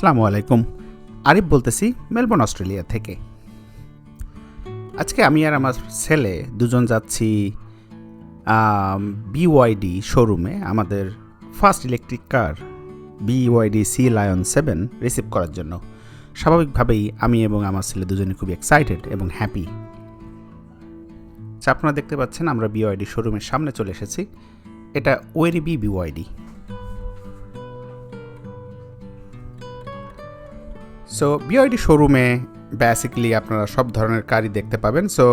আসসালামু আলাইকুম। আরিফ বলতেছি মেলবোর্ন, অস্ট্রেলিয়া থেকে। আজকে আমি আর আমার ছেলে দুজন যাচ্ছি বিওয়াইডি শোরুমে আমাদের first electric car BYD sea lion seven receive করার জন্য। স্বাভাবিকভাবেই আমি এবং আমার ছেলে দুজনে খুবই এক্সাইটেড এবং হ্যাপি আপনারা দেখতে পাচ্ছেন আমরা বিওয়াইডি শোরুমের সামনে চলে এসেছি। এটা ওয়েরিবি বিওয়াইডি সো বিওআইডি শোরুমে বেসিক্যালি আপনারা সব ধরনের কারই দেখতে পাবেন। সো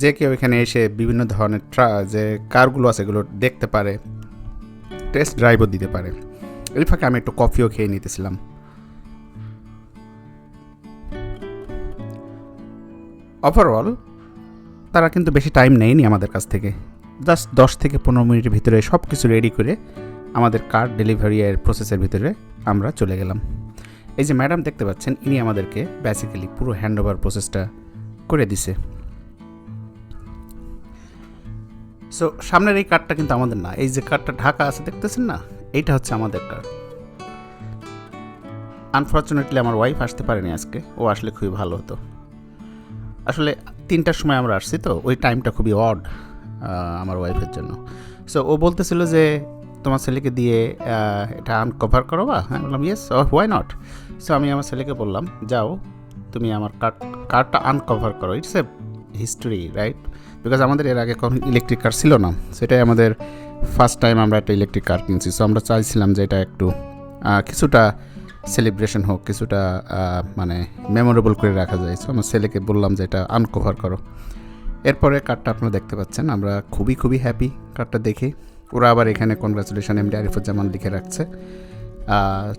যে কেউ এখানে এসে বিভিন্ন ধরনের ট্রা যে কারগুলো আছে এগুলো দেখতে পারে টেস্ট ড্রাইভও দিতে পারে। এর ফাঁকে আমি একটু কফিও খেয়ে নিতেছিলাম। ওভারঅল তারা কিন্তু বেশি টাইম নেয়নি আমাদের কাছ থেকে। জাস্ট দশ থেকে পনেরো মিনিটের ভিতরে সব কিছু রেডি করে আমাদের কার ডেলিভারি প্রসেসের ভিতরে আমরা চলে গেলাম। এই যে ম্যাডাম দেখতে পাচ্ছেন, ইনি আমাদেরকে বেসিক্যালি পুরো হ্যান্ড ওভার প্রসেসটা করে দিছে। সো সামনের এই কার্ডটা কিন্তু আমাদের না। এই যে কার্ডটা ঢাকা আছে, দেখতেছেন না? এইটা হচ্ছে আমাদের কার্ড আনফর্চুনেটলি আমার ওয়াইফ আসতে পারেনি আজকে। ও আসলে খুবই ভালো হতো। আসলে তিনটার সময় আমরা আসছি তো, ওই টাইমটা খুবই অড আমার ওয়াইফের জন্য। সো ও বলতেছিল যে, তোমার ছেলেকে দিয়ে এটা আনকভার করো বা হ্যাঁ বললাম ইয়েস হোয়াই নট সো আমি আমার ছেলেকে বললাম, যাও, তুমি আমার কার্ড, কার্ডটা আনকভার করো। It's a history right because আমাদের এর আগে কখন ইলেকট্রিক কার ছিল না। সেটাই আমাদের ফার্স্ট টাইম আমরা একটা ইলেকট্রিক কার কিনছি। সো আমরা চাইছিলাম যে এটা একটু কিছুটা সেলিব্রেশন হোক, কিছুটা মানে মেমোরেবল করে রাখা যায়। সো আমার ছেলেকে বললাম যে এটা আনকভার করো। এরপরে কার্ডটা আপনারা দেখতে পাচ্ছেন। আমরা খুবই খুবই হ্যাপি কার্ডটা দেখে। ওরা আবার এখানে কনগ্রাচুলেশন এমডি আরিফুজ্জামান লিখে রাখছে।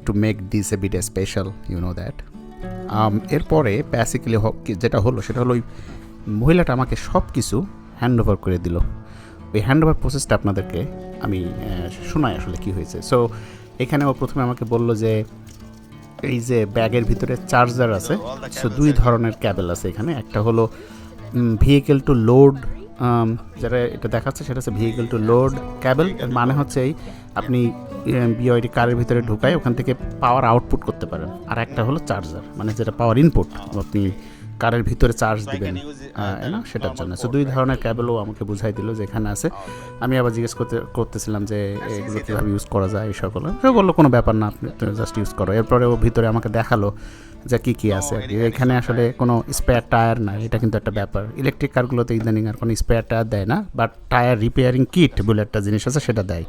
To make this a bit a special you know that এরপরে বেসিক্যালি যেটা হলো সেটা হলো ওই মহিলাটা আমাকে সব কিছু হ্যান্ড ওভার করে দিল। ওই হ্যান্ড ওভার প্রসেসটা আপনাদেরকে আমি শোনাই আসলে কি হয়েছে। সো এখানে ও প্রথমে আমাকে বলল যে এই যে ব্যাগের ভিতরে চার্জার আছে সো দুই ধরনের ক্যাবেল আছে এখানে। একটা হলো ভেহিকেল টু লোড যেটা এটা দেখাচ্ছে সেটা হচ্ছে ভেহিকেল টু লোড ক্যাবেল এর মানে হচ্ছে এই আপনি বিওআইডি কারের ভিতরে ঢুকায় ওখান থেকে পাওয়ার আউটপুট করতে পারেন। আর একটা হলো চার্জার মানে যেটা পাওয়ার ইনপুট আপনি কারের ভিতরে চার্জ দিবেন। না? সেটার জন্য। সো দুই ধরনের ক্যাবেলও আমাকে বুঝাই দিল যে এখানে আছে। আমি আবার জিজ্ঞেস করতে, করতেছিলাম যে এগুলো কীভাবে ইউজ করা যায় এই সকল সে বলল কোনো ব্যাপার না, আপনি জাস্ট ইউজ করো। এরপরে ও ভিতরে আমাকে দেখাল যে কী কী আছে আর কি। এখানে আসলে কোনো স্পেয়ার টায়ার নাই এটা কিন্তু একটা ব্যাপার। ইলেকট্রিক কারগুলোতে ইদানিং আর কোনো স্পেয়ার টায়ার দেয় না বাট টায়ার রিপেয়ারিং কিট বলে একটা জিনিস আছে সেটা দেয়।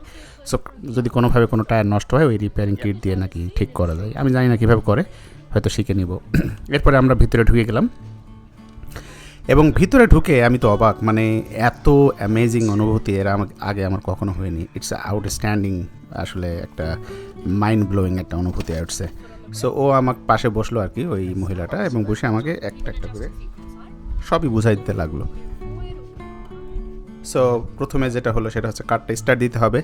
সো যদি কোনোভাবে কোনো টায়ার নষ্ট হয় ওই রিপেয়ারিং কিট দিয়ে নাকি ঠিক করা যায়। আমি জানি না কীভাবে করে হয়তো শিখে নিব। এরপরে আমরা ভিতরে ঢুকে গেলাম। এবং ভিতরে ঢুকে আমি তো অবাক মানে এত অ্যামেজিং অনুভূতি এর আমার আগে আমার কখনো হয়নি। ইটস আউটস্ট্যান্ডিং আসলে একটা মাইন্ড ব্লোয়িং একটা অনুভূতি আসছে সো ও আমার পাশে বসল আর কি ওই মহিলাটা এবং বসে আমাকে একটা একটা করে সবই বুঝাই দিতে লাগল। সো প্রথমে যেটা হলো সেটা হচ্ছে কারটা স্টার্ট দিতে হবে।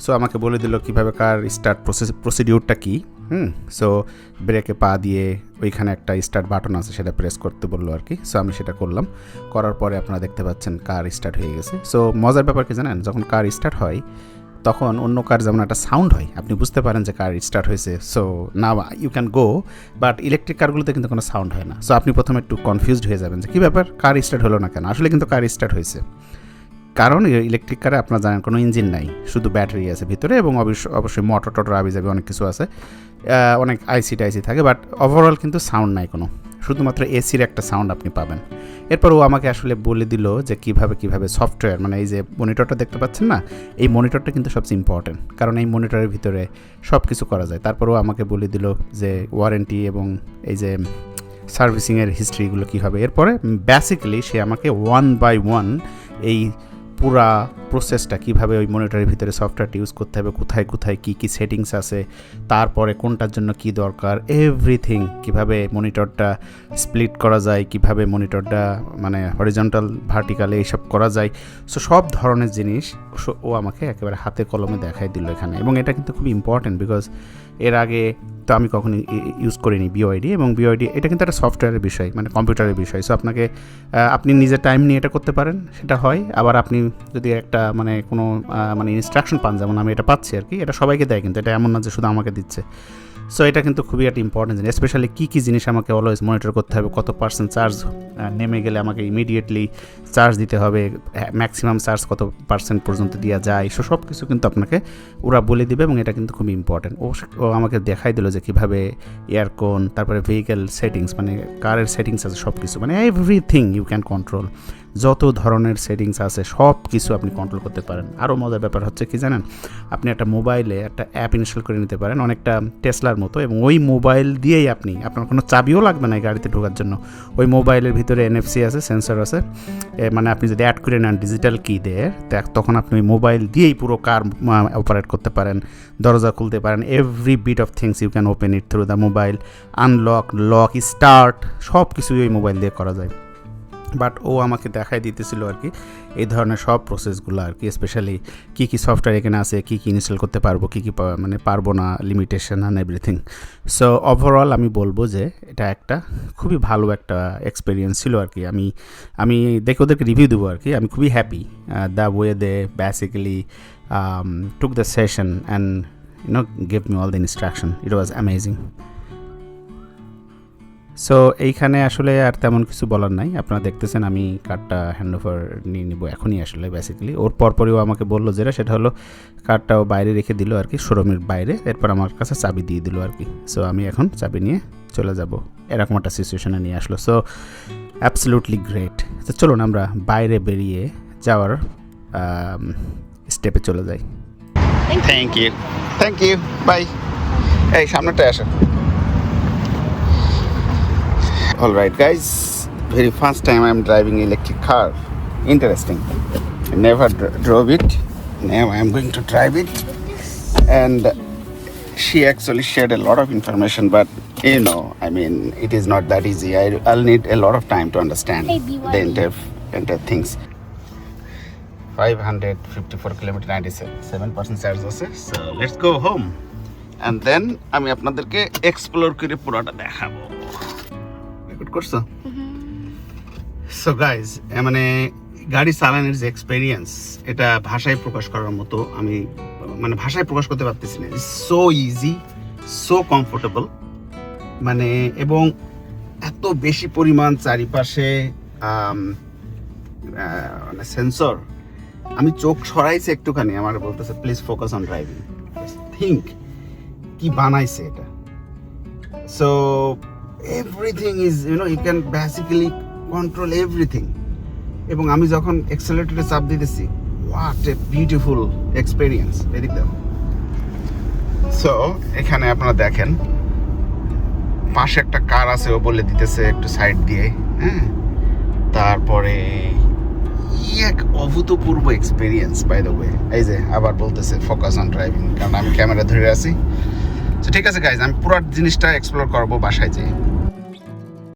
সো আমাকে বলে দিল কীভাবে কার স্টার্ট প্রসেস প্রসিডিউরটা কী, হুম? সো ব্রেকে পা দিয়ে ওইখানে একটা স্টার্ট বাটন আছে সেটা প্রেস করতে বলল আর কি। সো আমি সেটা করলাম। করার পরে আপনারা দেখতে পাচ্ছেন কার স্টার্ট হয়ে গেছে। সো মজার ব্যাপার কি জানেন? যখন কার স্টার্ট হয় তখন অন্য কার যেমন একটা সাউন্ড হয়, আপনি বুঝতে পারেন যে কার স্টার্ট হয়েছে। সো না you can go but electric কারগুলোতে কিন্তু কোনো সাউন্ড হয় না। সো আপনি প্রথমে একটু কনফিউজড হয়ে যাবেন যে কী ব্যাপার, কার স্টার্ট হলো না কেন? আসলে কিন্তু কার স্টার্ট হয়েছে। কারণ ইলেকট্রিক কারে আপনার জানেন কোনো ইঞ্জিন নাই, শুধু ব্যাটারি আছে ভিতরে এবং অবশ্যই অবশ্যই মোটর টটর আবি যাবে অনেক কিছু আছে। অনেক আইসি টাইসি থাকে বাট ওভারঅল কিন্তু সাউন্ড নাই কোনো। শুধুমাত্র এসির একটা সাউন্ড আপনি পাবেন। এরপর ও আমাকে আসলে বলে দিল যে কীভাবে কীভাবে সফটওয়্যার মানে এই যে মনিটরটা দেখতে পাচ্ছেন না, এই মনিটরটা কিন্তু সবচেয়ে ইম্পর্টেন্ট কারণ এই মনিটরের ভিতরে সব কিছু করা যায়। তারপরও আমাকে বলে দিল যে ওয়ারেন্টি এবং এই যে সার্ভিসিংয়ের হিস্ট্রিগুলো কী হবে। এরপরে বেসিক্যালি সে আমাকে ওয়ান বাই ওয়ান এই পুরা প্রসেসটা কীভাবে ওই মনিটরের ভিতরে সফটওয়্যারটা ইউজ করতে হবে, কোথায় কোথায় কী কী সেটিংস আছে, তারপরে কোনটার জন্য কী দরকার এভরিথিং কীভাবে মনিটরটা স্প্লিট করা যায়, কীভাবে মনিটরটা মানে হরিজন্টাল ভার্টিক্যালে এইসব করা যায়। সো সব ধরনের জিনিস ও আমাকে একেবারে হাতে কলমে দেখাই দিল এখানে। এবং এটা কিন্তু খুব ইম্পর্ট্যান্ট বিকজ এর আগে তো আমি কখনো ইউজ করিনি বিওআইডি এবং বিওআইডি এটা কিন্তু একটা সফটওয়্যারের বিষয় মানে কম্পিউটারের বিষয়। সো আপনাকে আপনি নিজের টাইম নিয়ে এটা করতে পারেন, সেটা হয়। আবার আপনি যদি একটা মানে কোনো মানে ইনস্ট্রাকশন পান, যেমন আমি এটা পাচ্ছি আর কি, এটা সবাইকে দেয় কিন্তু এটা এমন না যে শুধু আমাকে দিচ্ছে। সো এটা কিন্তু খুবই একটা ইম্পর্টেন্ট জিনিস স্পেশালি কী কী জিনিস আমাকে অলওয়েজ মনিটর করতে হবে, কত পার্সেন্ট চার্জ নেমে গেলে আমাকে ইমিডিয়েটলি চার্জ দিতে হবে ম্যাক্সিমাম চার্জ কত পার্সেন্ট পর্যন্ত দেওয়া যায় সো সব কিছু কিন্তু আপনাকে ওরা বলে দিবে এবং এটা কিন্তু খুবই ইম্পর্টেন্ট ও আমাকে দেখাই দিল যে কীভাবে এয়ারকন তারপরে ভেহিকেল সেটিংস মানে কারের সেটিংস আছে সব কিছু মানে এভরিথিং ইউ ক্যান কন্ট্রোল যত ধরনের সেটিংস আছে, সব কিছু আপনি কন্ট্রোল করতে পারেন। আরও মজার ব্যাপার হচ্ছে কি জানেন? আপনি একটা মোবাইলে একটা অ্যাপ ইনস্টল করে নিতে পারেন, অনেকটা টেসলার মতো, এবং ওই মোবাইল দিয়েই আপনি, আপনার কোনো চাবিও লাগবে না গাড়িতে ঢোকার জন্য। ওই মোবাইলের ভিতরে এনএফসি আছে সেন্সর আছে মানে আপনি যদি অ্যাড করে নেন ডিজিটাল কি দিয়ে তখন আপনি ওই মোবাইল দিয়েই পুরো কার অপারেট করতে পারেন, দরজা খুলতে পারেন every bit of things you can open it through the mobile unlock lock start সব কিছুই ওই মোবাইল দিয়ে করা যায়। বাট ও আমাকে দেখাই দিতেছিল আর কি, এই ধরনের সব প্রসেসগুলো আর কি স্পেশালি কী কী সফটওয়্যার এখানে আছে, কী কী ইনস্টল করতে পারব, কী কী মানে পারব না limitation and everything so overall আমি বলব যে এটা একটা খুবই ভালো একটা এক্সপিরিয়েন্স ছিল আর কি। আমি আমি দেখে ওদেরকে রিভিউ দেবো আর কি, আমি খুবই happy the way they basically took the session and you know give me all the instruction it was amazing so এইখানে আসলে আর তেমন কিছু বলার নাই। আপনারা দেখতেছেন আমি কার্ডটা হ্যান্ড ওভার নিয়ে নিব এখনই আসলে বেসিক্যালি ওর পরপরই ও আমাকে বলল যেটা সেটা হলো কার্ডটাও বাইরে রেখে দিল আর কি শোরুমের বাইরে। এরপর আমার কাছে চাবি দিয়ে দিল আর কি। সো আমি এখন চাবি নিয়ে চলে যাব। এরকম একটা সিচুয়েশনে নিয়ে আসলো। সো অ্যাবসলুটলি গ্রেট তো চলুন আমরা বাইরে বেরিয়ে যাওয়ার স্টেপে চলে যাই। Thank you thank you bye এই সামনেটা আসো। All right, guys. Very first time I'm driving electric car. Interesting. I never dr- drove it. Now I'm going to drive it. And she actually shared a lot of information, but you know, I mean, it is not that easy. I, I'll need a lot of time to understand Hey, BYD. the entire, entire things. 554 kilometre 97 percent charge আছে so let's go home and then আমি আপনাদেরকে explore করে পুরোটা দেখাবো record করছ? So guys মানে গাড়ি চালানোর যে এক্সপেরিয়েন্স এটা ভাষায় প্রকাশ করার মতো আমি মানে ভাষায় প্রকাশ করতে পারতেছি না। সো ইজি সো কমফোর্টেবল মানে এবং এত বেশি পরিমাণ চারিপাশে মানে সেন্সর আমি চোখ সরাইছি একটুখানি আমার বলতেছে please focus on driving think কি বানাইছে এটা? So everything is you know you can basically control everything এবং আমি যখন এক্সেলেটরে চাপ দিতেছি হোয়াট এ বিউটিফুল এক্সপিরিয়েন্স এদিক দেখো। সো এখানে আপনারা দেখেন, পাশে একটা কার আছে, ও বলে দিতেছে একটু সাইড দিয়ে হ্যাঁ? তারপরে এক অভূতপূর্ব এক্সপিরিয়েন্স বাই দ্য ওয়ে এই যে, আবার বলতেছে ফোকাস অন ড্রাইভিং কারণ আমি ক্যামেরা ধরে আছি। তো ঠিক আছে গাইজ আমি পুরো জিনিসটা এক্সপ্লোর করব বাসায় যেয়ে।